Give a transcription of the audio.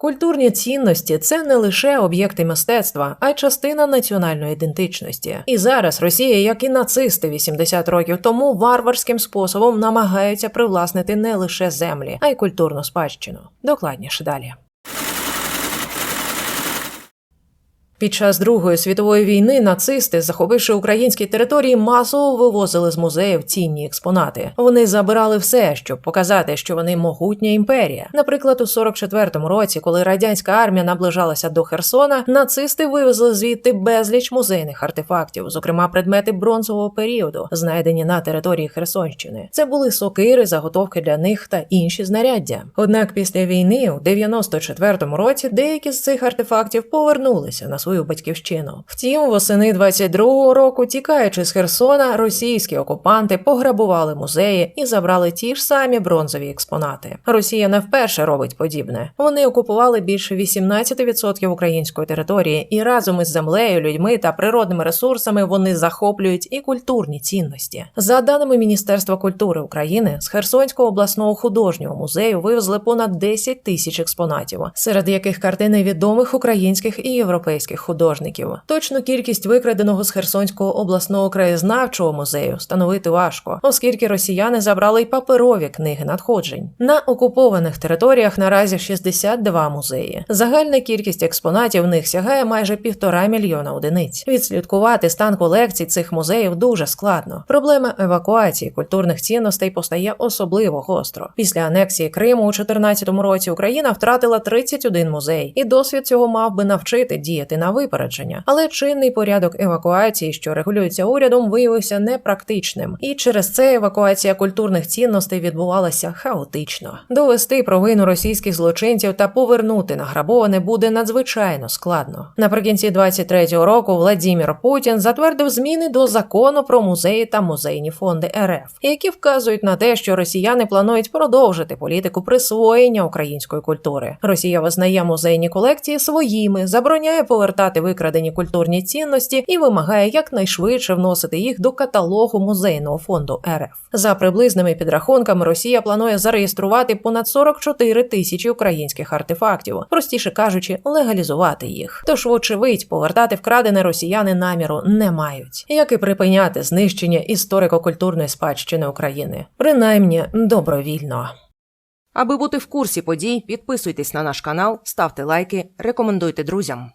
Культурні цінності це не лише об'єкти мистецтва, а й частина національної ідентичності. І зараз Росія, як і нацисти 80 років тому, варварським способом намагаються привласнити не лише землі, а й культурну спадщину. Докладніше далі. Під час Другої світової війни нацисти, захопивши українські території, масово вивозили з музеїв цінні експонати. Вони забирали все, щоб показати, що вони могутня імперія. Наприклад, у 44-му році, коли радянська армія наближалася до Херсона, нацисти вивезли звідти безліч музейних артефактів, зокрема предмети бронзового періоду, знайдені на території Херсонщини. Це були сокири, заготовки для них та інші знаряддя. Однак після війни, у 94-му році, деякі з цих артефактів повернулися на свою батьківщину. Втім, восени 22-го року, тікаючи з Херсона, російські окупанти пограбували музеї і забрали ті ж самі бронзові експонати. Росія не вперше робить подібне. Вони окупували більше 18% української території, і разом із землею, людьми та природними ресурсами вони захоплюють і культурні цінності. За даними Міністерства культури України, з Херсонського обласного художнього музею вивезли понад 10 тисяч експонатів, серед яких картини відомих українських і європейських художників. Точну кількість викраденого з Херсонського обласного краєзнавчого музею встановити важко, оскільки росіяни забрали й паперові книги надходжень. На окупованих територіях наразі 62 музеї. Загальна кількість експонатів в них сягає майже півтора мільйона одиниць. Відслідкувати стан колекцій цих музеїв дуже складно. Проблема евакуації культурних цінностей постає особливо гостро. Після анексії Криму у 2014 році Україна втратила 31 музей, і досвід цього мав би навчити діяти на випередження. Але чинний порядок евакуації, що регулюється урядом, виявився непрактичним, і через це евакуація культурних цінностей відбувалася хаотично. Довести провину російських злочинців та повернути награбоване буде надзвичайно складно. Наприкінці 23-го року Владімір Путін затвердив зміни до закону про музеї та музейні фонди РФ, які вказують на те, що росіяни планують продовжити політику присвоєння української культури. Росія визнає музейні колекції своїми, забороняє повертати викрадені культурні цінності і вимагає якнайшвидше вносити їх до каталогу музейного фонду РФ. За приблизними підрахунками, Росія планує зареєструвати понад 44 тисячі українських артефактів, простіше кажучи, легалізувати їх. Тож, вочевидь, повертати вкрадене росіяни наміру не мають, як і припиняти знищення історико-культурної спадщини України, принаймні добровільно. Аби бути в курсі подій, підписуйтесь на наш канал, ставте лайки, рекомендуйте друзям.